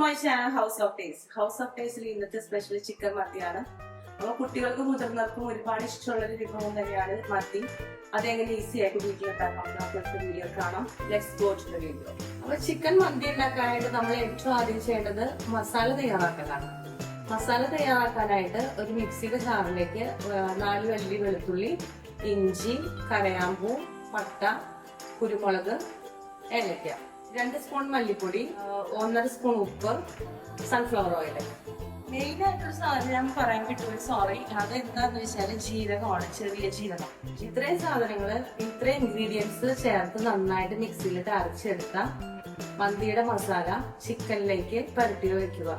My channel house of taste house of ടേസ്റ്റിൽ ഇന്നത്തെ special chicken മത്തിയാണ്. അപ്പോൾ കുട്ടികൾക്കും മുതിർന്നവർക്കും ഒരുപാട് ഇഷ്ടമുള്ള ഒരു വിഭവം തന്നെയാണ് മത്തി. അതെങ്ങനെ ഈസി ആയിട്ട് വീട്ടിലുണ്ടാക്കാം നമുക്ക് വീഡിയോ കാണാം. ലെറ്റ്സ് ഗോ ടു വീഡിയോ അപ്പോൾ ചിക്കൻ മന്തി ഉണ്ടാക്കാനായിട്ട് നമ്മൾ ഏറ്റവും ആദ്യം ചെയ്യേണ്ടത് മസാല തയ്യാറാക്കലാണ്. മസാല തയ്യാറാക്കാനായിട്ട് ഒരു മിക്സിയുടെ ജാറിലേക്ക് നാല് വല്ലി വെളുത്തുള്ളി ഇഞ്ചി കരയാമ്പൂ പട്ട കുരുമുളക് ഏലക്ക. രണ്ട് സ്പൂൺ മല്ലിപ്പൊടി ഒന്നര സ്പൂൺ ഉപ്പ് സൺഫ്ലവർ ഓയിൽ മെയിൻ ആയിട്ടൊരു സാധനം ഞാൻ പറയാൻ കിട്ടുമ്പോൾ സോറി അത് എന്താന്ന് വെച്ചാൽ ജീരകമാണ് ചെറിയ ജീരകം. ഇത്രയും സാധനങ്ങൾ ഇത്രയും ഇൻഗ്രീഡിയൻസ് ചേർത്ത് നന്നായിട്ട് മിക്സിയിലിട്ട് അരച്ചെടുത്ത മന്തിയുടെ മസാല ചിക്കനിലേക്ക് പരട്ടി വെക്കുക.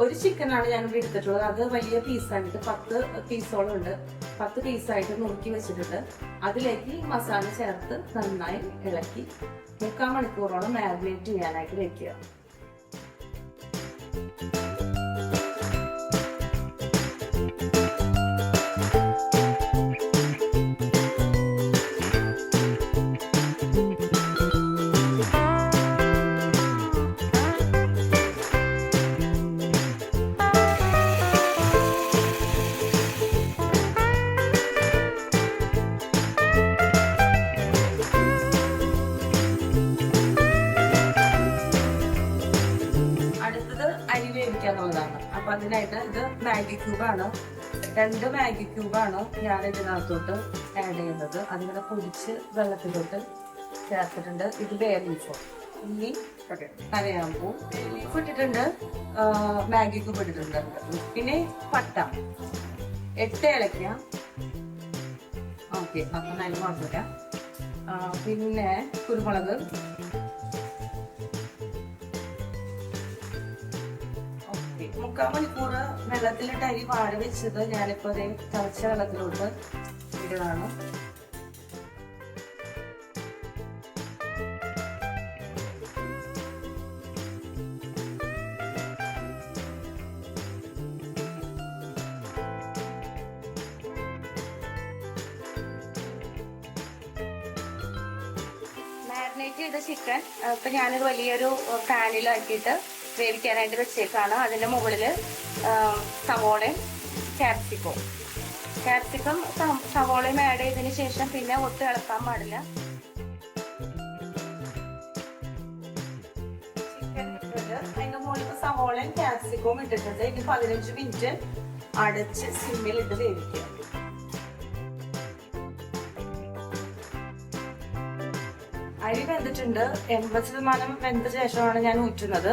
ഒരു ചിക്കനാണ് ഞാൻ ഇവിടെ എടുത്തിട്ടുള്ളത്. അത് വലിയ പീസായിട്ട് പത്ത് പീസോളം ഉണ്ട്. പത്ത് പീസായിട്ട് നുറുക്കി വെച്ചിട്ടുണ്ട്. അതിലേക്ക് മസാല ചേർത്ത് നന്നായി ഇളക്കി മുക്കാൽ മണിക്കൂറോളം മാരിനേറ്റ് ചെയ്യാനായിട്ട് വെക്കുക. ആയിട്ട് ഇത് മാഗി ക്യൂബാണ്? രണ്ട് മാഗി ക്യൂബാണ് ഞാൻ ഇതിനകത്തോട്ട് ആഡ് ചെയ്യുന്നത്. അതിങ്ങനെ പൊടിച്ച് വെള്ളത്തിലോട്ട് ചേർത്തിട്ടുണ്ട്. ഇത് ബേ ലീഫോ ഇനി കരയാമ്പൂ ലീഫ് ഇട്ടിട്ടുണ്ട്. മാഗി ക്യൂബ് ഇട്ടിട്ടുണ്ട്. പിന്നെ പട്ട. എട്ട് ഏലക്ക. ഓക്കെ അപ്പം നല്ല കുഴപ്പമില്ല. പിന്നെ കുരുമുളക്. മുക്കാൽ മണിക്കൂർ വെള്ളത്തിലിട്ട് അരി വാഴ വെച്ചത് ഞാനിപ്പോ അതേ തിളച്ച വെള്ളത്തിലോട്ട് ഇടുകയാണ്. മാരിനേറ്റ് ചെയ്ത ചിക്കൻ ഇപ്പൊ ഞാനൊരു വലിയൊരു പാനിലാക്കിയിട്ട് വേവിക്കാനായിട്ട് വെച്ചേക്കാണ്. അതിന്റെ മുകളിൽ സവോളയും ക്യാപ്സിക്കവും. ക്യാപ്സിക്കം സവോളയും ആഡ് ചെയ്തതിന് ശേഷം പിന്നെ ഒട്ടും ഇളക്കാൻ പാടില്ല. അതിന്റെ മുകളിൽ സവോളയും ക്യാപ്സിക്കവും ഇട്ടിട്ടുണ്ട്. ഇനി പതിനഞ്ച് മിനിറ്റ് അടച്ച് സിമ്മിൽ ഇട്ട് വേവിക്കുക അരി വെന്തിട്ടുണ്ട്. എൺപത് ശതമാനം വെന്ത ശേഷമാണ് ഞാൻ ഊറ്റുന്നത്.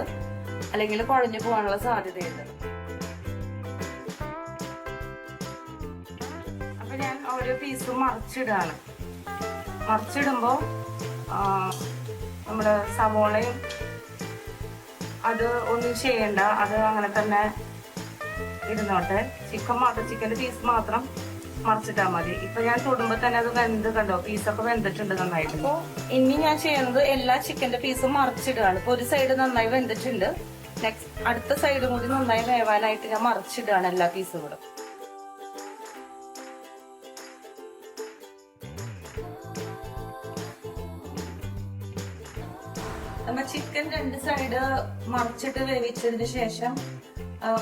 അല്ലെങ്കിൽ കുഴഞ്ഞു പോകാനുള്ള സാധ്യതയുണ്ട്. അപ്പൊ ഞാൻ ഓരോ പീസും മറിച്ചിടാണ്. മറിച്ചിടുമ്പോ നമ്മുടെ സവോളയും അത് ഒന്നും ചെയ്യണ്ട. അത് അങ്ങനെ തന്നെ ഇരുന്നോട്ടെ. ചിക്കൻ മാത്രം ചിക്കന്റെ പീസ് മാത്രം മറിച്ചിട്ടാ മതി. ഇപ്പൊ ഞാൻ തൊടുമ്പോ തന്നെ അത് വെന്ത് കണ്ടോ? പീസൊക്കെ വെന്തിട്ടുണ്ട് നന്നായിട്ട്. അപ്പോ ഇനി ഞാൻ ചെയ്യുന്നത് എല്ലാ ചിക്കന്റെ പീസും മറിച്ചിടുകയാണ്. ഇപ്പൊ ഒരു സൈഡ് നന്നായി വെന്തിട്ടുണ്ട്. നെക്സ്റ്റ് അടുത്ത സൈഡും കൂടി നന്നായി വേവാനായിട്ട് ഞാൻ മറിച്ചിടുകയാണ് എല്ലാ പീസും കൂടെ. നമ്മ ചിക്കൻ രണ്ട് സൈഡ് മറിച്ചിട്ട് വേവിച്ചതിന് ശേഷം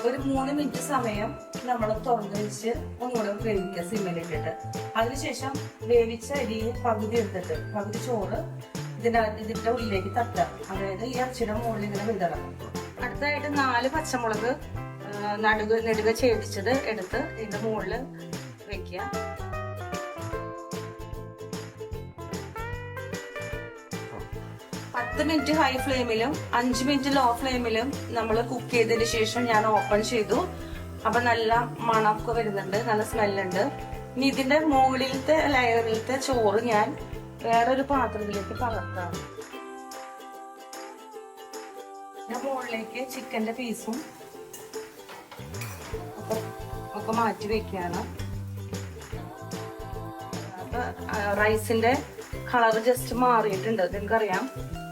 ഒരു മൂന്ന് മിനിറ്റ് സമയം നമ്മൾ തുറന്നു വെച്ച് ഒന്നുകൂടെ വേവിക്കുക സിമ്മിലിട്ടിട്ട് അതിനുശേഷം വേവിച്ച അരി പകുതി എടുത്തിട്ട് പകുതി ചോറ് ഇതിനകത്ത് ഇതിന്റെ ഉള്ളിലേക്ക് തട്ടുക. അതായത് ഈ ഇറച്ചിയുടെ മുകളിൽ ഇങ്ങനെ വിതറണം അടുത്തതായിട്ട് നാല് പച്ചമുളക് നടുക നെടുക ഛേദിച്ചത് എടുത്ത് ഇതിന്റെ മുകളിൽ വെക്കുക. പത്ത് മിനിറ്റ് ഹൈ ഫ്ലെയിമിലും അഞ്ച് മിനിറ്റ് ലോ ഫ്ലെയിമിലും നമ്മൾ കുക്ക് ചെയ്തതിന് ശേഷം ഞാൻ ഓപ്പൺ ചെയ്തു. അപ്പൊ നല്ല മണമൊക്കെ വരുന്നുണ്ട് നല്ല സ്മെല്ലുണ്ട് ഇനി ഇതിന്റെ മുകളിലത്തെ ലെയറിലത്തെ ചോറ് ഞാൻ വേറൊരു പാത്രത്തിലേക്ക് പകർത്താം. ഞാൻ മുകളിലേക്ക് ചിക്കന്റെ പീസും ഒക്കെ മാറ്റി വെക്കുകയാണ്. റൈസിന്റെ കളർ ജസ്റ്റ് മാറിയിട്ടുണ്ട് നിങ്ങൾക്കറിയാം.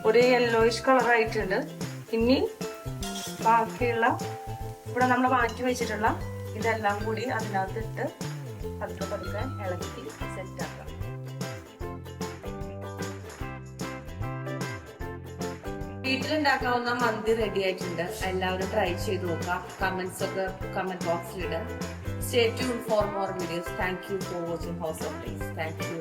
ഒരു യെല്ലോയിഷ് കളർ ആയിട്ടുണ്ട്. ഇനി ബാക്കിയുള്ള ഇവിടെ നമ്മൾ മാറ്റി വെച്ചിട്ടുള്ള ഇതെല്ലാം കൂടി അതിനകത്തിട്ട് പതുക്കെ പതുക്കെ ഇളക്കി സെറ്റ് വീട്ടിലുണ്ടാക്കാവുന്ന മന്തി റെഡി ആയിട്ടുണ്ട്. എല്ലാവരും ട്രൈ ചെയ്ത് നോക്കാം. കമന്റ്സ് ഒക്കെ കമന്റ് ബോക്സിൽ ഇടുക stay tune for more videos thank you for watching house of place thank U